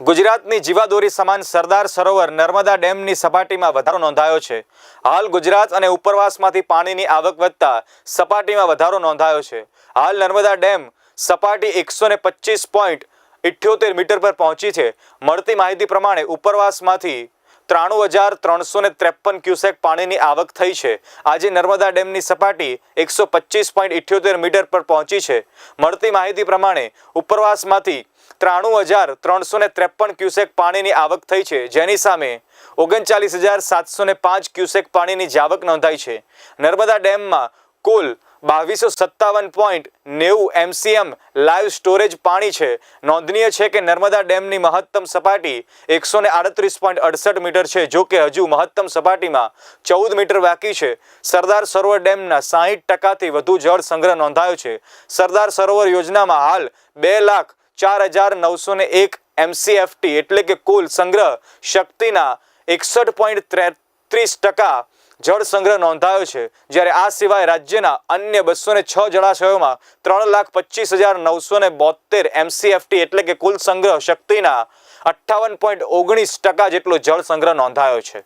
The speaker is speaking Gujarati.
ગુજરાતની જીવાદોરી સમાન સરદાર સરોવર નર્મદા ડેમની સપાટીમાં વધારો નોંધાયો છે. હાલ ગુજરાત અને ઉપરવાસમાંથી પાણીની આવક વધતા સપાટીમાં વધારો નોંધાયો છે. હાલ નર્મદા ડેમ સપાટી એકસો ને પચીસ પોઈન્ટ ઇઠ્યોતેર મીટર પર પહોંચી છે. મળતી માહિતી પ્રમાણે ઉપરવાસમાંથી ત્રાણું હજાર ત્રણસો ને ત્રેપન ક્યુસેક પાણીની આવક થઈ છે. આજે નર્મદા ડેમની સપાટી એકસો પચીસ પોઈન્ટ ઇઠ્યોતેર મીટર પર પહોંચી છે. મળતી માહિતી પ્રમાણે ઉપરવાસમાંથી ત્રાણું હજાર ત્રણસો ને ત્રેપન ક્યુસેક પાણીની આવક થઈ છે. જેની સામે ઓગણચાલીસ હજાર સાતસો ને પાંચ ક્યુસેક પાણીની જાવક નોંધાઈ છે. નર્મદા ડેમમાં કુલ બાવીસો સત્તાવન પોઈન્ટ નેવું એમસીએમ લાઈવ સ્ટોરેજ પાણી છે. નોંધનીય છે કે નર્મદા ડેમની મહત્તમ સપાટી એકસો ને આડત્રીસ પોઈન્ટ અડસઠ મીટર છે, જો કે હજુ મહત્તમ સપાટીમાં ચૌદ મીટર બાકી છે. સરદાર સરોવર ડેમના સાહીઠ ટકાથી વધુ જળ સંગ્રહ નોંધાયો છે. સરદાર સરોવર યોજનામાં હાલ બે લાખ ચાર હજાર નવસો ને એક એમસીએફટી એટલે કે કુલ સંગ્રહ શક્તિના એકસઠ પોઈન્ટ ત્રીસ ટકા જળ સંગ્રહ નોંધાયો છે. જ્યારે આ સિવાય રાજ્યના અન્ય બસો ને છ જળાશયોમાં ત્રણ લાખ પચીસ હજાર નવસો ને બોતેર એમસીએફટી એટલે કે કુલ સંગ્રહ શક્તિના અઠ્ઠાવન પોઈન્ટ ઓગણીસ ટકા જેટલો જળ સંગ્રહ નોંધાયો છે.